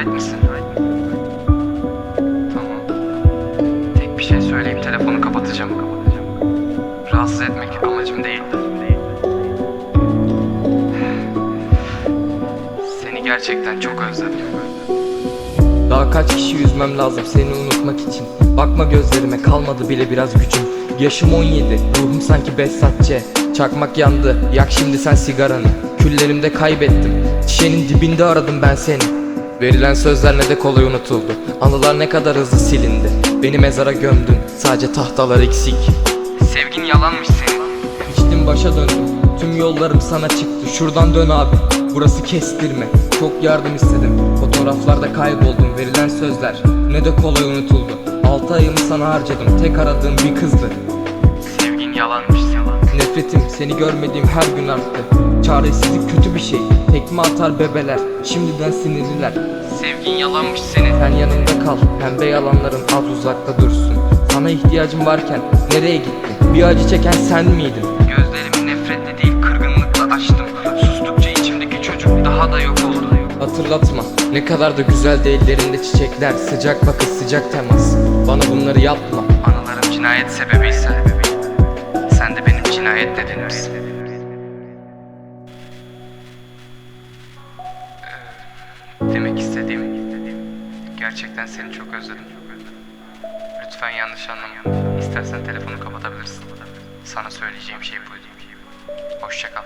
Müsait misin? Tamam. Tek bir şey söyleyeyim telefonu kapatacağım. Rahatsız etmek amacım değil. Seni gerçekten çok özledim. Daha kaç kişi yüzmem lazım seni unutmak için Bakma gözlerime kalmadı bile biraz gücüm Yaşım 17 ruhum sanki Behzatçe Çakmak yandı yak şimdi sen sigaranı Küllerimde kaybettim Şişenin dibinde aradım ben seni Verilen sözler ne de kolay unutuldu. Anılar ne kadar hızlı silindi. Beni mezara gömdün. Sadece tahtalar eksik. Sevgin yalanmış senin. İçtim başa döndüm. Tüm yollarım sana çıktı. Şuradan dön abi. Burası kestirme. Çok yardım istedim. Fotoğraflarda kayboldum. Verilen sözler Ne de kolay unutuldu. 6 ayımı sana harcadım. Tek aradığım bir kızdı. Nefretim seni görmediğim her gün arttı. Çaresizlik kötü bir şey. Tekme atar bebeler. Şimdiden sinirliler. Sevgin yalanmış senin. Sen yanımda kal. Pembe yalanların az uzakta dursun. Sana ihtiyacım varken Nereye gittin? Bir acı çeken sen miydin? Gözlerimi nefretle değil kırgınlıkla açtım. Sustukça içimdeki çocuk daha da yok oldu. Hatırlatma. Ne kadar da güzel ellerinde çiçekler. Sıcak bakış sıcak temas. Bana bunları yapma. Anılarım cinayet sebebiyse de benim cinayet nedenimsin. Ee, Demek istediğim gerçekten seni çok özledim. Lütfen yanlış anlama. İstersen telefonu kapatabilirsin. Sana söyleyeceğim şey bu. Hoşça kal.